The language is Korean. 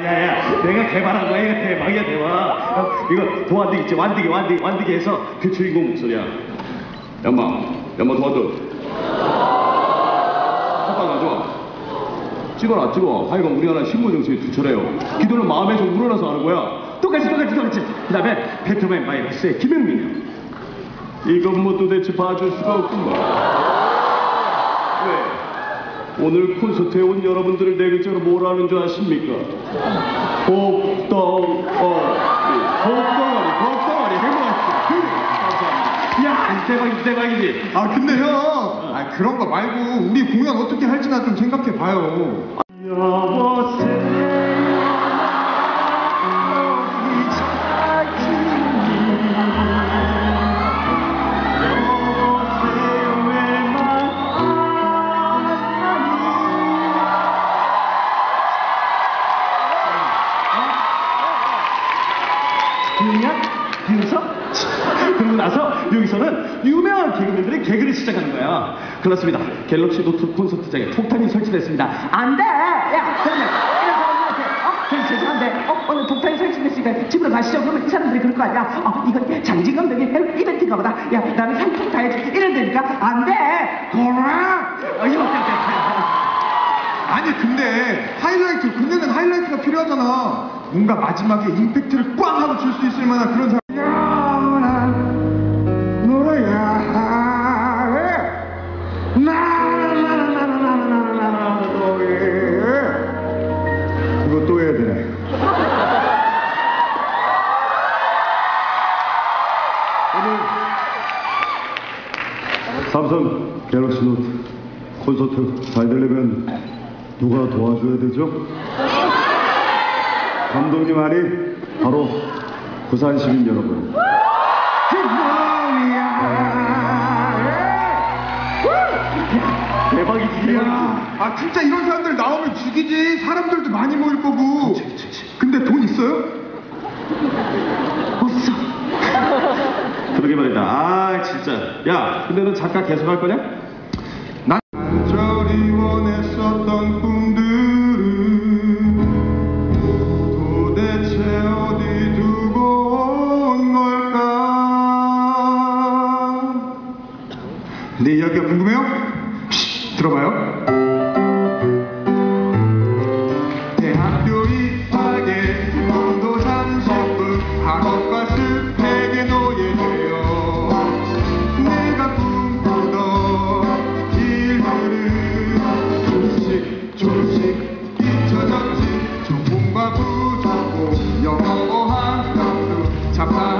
야야 내가 개발한 거야 이거 대박이야 대박 어, 이거 도안디기 있지 완디기 완디기 완디기 해서 그 주인공 목소리야. 연마 연마 도와줘. 첫방 가져와 찍어라 찍어. 하여간 우리 나라 신문 정책이 두철해요. 기도는 마음에서 우러나서 하는 거야. 똑같이 똑같이 똑같이. 그 다음에 배트맨 바이러스의 김영민이야. 이건 뭐 도대체 봐줄 수가 없구만. 왜? 오늘 콘서트에 온 여러분들을 네 글자로 뭐라 하는 줄 아십니까? 복덩어리. 복덩어리 복덩어리. 해보았어 야 대박이지 대박이지? 아 근데 형, 아 그런 거 말고 우리 공연 어떻게 할지 나 좀 생각해 봐요. 여보세요 유냐? 윤석? 그러고 나서 여기서는 유명한 개그맨들이 개그를 시작하는 거야. 그렇습니다. 갤럭시 노트 콘서트장에 폭탄이 설치됐습니다. 안 돼! 야, 사람들한테, 어? 죄송한데, 어? 오늘 폭탄이 설치됐으니까 집으로 가시죠. 그러면 이 사람들이 그럴 거 아니야. 어, 이건 장진 감독의 헬 이벤트인가 보다. 야, 나는 상품 다 해줄게. 이럴 테니까, 안 돼! 고라! 어, 이렇게. 아니 근데 하이라이트 끝내는 하이라이트가 필요하잖아. 뭔가 마지막에 임팩트를 꽝 하고 줄 수 있을 만한 그런 사람. 이거 또 해야 되네. 삼성 갤럭시 노트 콘서트 잘 되려면 누가 도와줘야 되죠? 감독님 아니 바로 부산 시민 여러분. 대박이지, 대박이지. 아 진짜 이런 사람들 나오면 죽이지. 사람들도 많이 모일 거고. 근데 돈 있어요? 없어. 그러게 말이다. 아, 진짜. 야, 근데 넌 작가 계속 할 거냐? 난 내 이야기가 궁금해요? 쉿, 들어봐요. 대학교 입학에 공도 30분 학업과 스펙에 노예돼요. 내가 꿈꾸던 일들은 조금씩 조금씩 잊혀졌지. 조금과 부족고 영어 어학 강수 잡다.